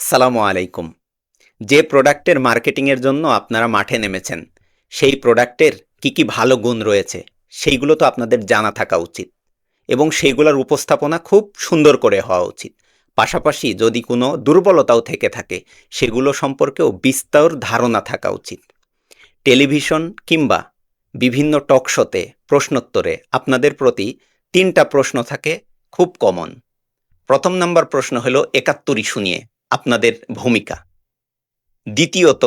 সালামু আলাইকুম। যে প্রোডাক্টের মার্কেটিংয়ের জন্য আপনারা মাঠে নেমেছেন, সেই প্রোডাক্টের কি কি ভালো গুণ রয়েছে, সেইগুলো তো আপনাদের জানা থাকা উচিত এবং সেইগুলোর উপস্থাপনা খুব সুন্দর করে হওয়া উচিত। পাশাপাশি যদি কোনো দুর্বলতাও থেকে থাকে, সেগুলো সম্পর্কেও বিস্তর ধারণা থাকা উচিত। টেলিভিশন কিংবা বিভিন্ন টকশোতে প্রশ্নোত্তরে আপনাদের প্রতি তিনটা প্রশ্ন থাকে, খুব কমন। প্রথম নাম্বার প্রশ্ন হলো একাত্তর ইস্যু নিয়ে। আপনাদের ভূমিকা। দ্বিতীয়ত,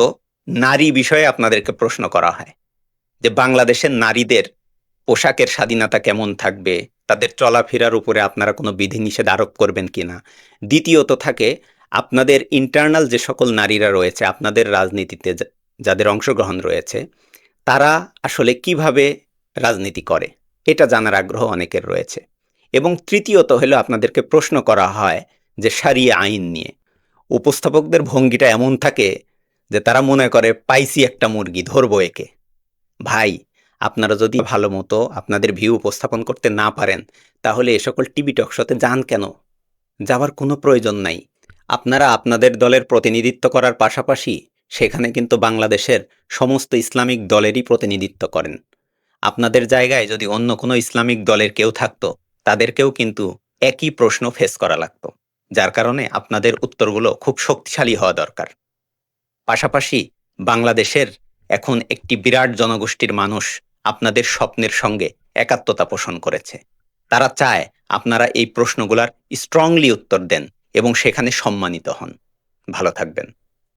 নারী বিষয়ে আপনাদেরকে প্রশ্ন করা হয় যে বাংলাদেশের নারীদের পোশাকের স্বাধীনতা কেমন থাকবে? তাদের চলাফেরার উপরে আপনারা কোনো বিধিনিষেধ আরোপ করবেন কিনা? দ্বিতীয়ত থাকে, আপনাদের ইন্টারনাল যে সকল নারীরা রয়েছে, আপনাদের রাজনীতিতে যাদের অংশগ্রহণ রয়েছে, তারা আসলে কীভাবে রাজনীতি করে? এটা জানার আগ্রহ অনেকের রয়েছে। এবং তৃতীয়ত হলো আপনাদেরকে প্রশ্ন করা হয় যে সারিয়া আইন নিয়ে। উপস্থাপকদের ভঙ্গিটা এমন থাকে যে তারা মনে করে পাইসি একটা মুরগি, ধরবো একে। ভাই, আপনারা যদি ভালো মতো আপনাদের ভিউ উপস্থাপন করতে না পারেন, তাহলে এ সকল টিভি টক শোতে যান কেন? যাওয়ার কোনো প্রয়োজন নাই। আপনারা আপনাদের দলের প্রতিনিধিত্ব করার পাশাপাশি সেখানে কিন্তু বাংলাদেশের সমস্ত ইসলামিক দলেরই প্রতিনিধিত্ব করেন। আপনাদের জায়গায় যদি অন্য কোনো ইসলামিক দলের কেউ থাকতো, তাদেরকেও কিন্তু একই প্রশ্ন ফেস করা লাগতো। যার কারণে আপনাদের উত্তরগুলো খুব শক্তিশালী হওয়া দরকার। পাশাপাশি বাংলাদেশের এখন একটি বিরাট জনগোষ্ঠীর মানুষ আপনাদের স্বপ্নের সঙ্গে একাত্মতা পোষণ করেছে। তারা চায় আপনারা এই প্রশ্নগুলার স্ট্রংলি উত্তর দেন এবং সেখানে সম্মানিত হন। ভালো থাকবেন।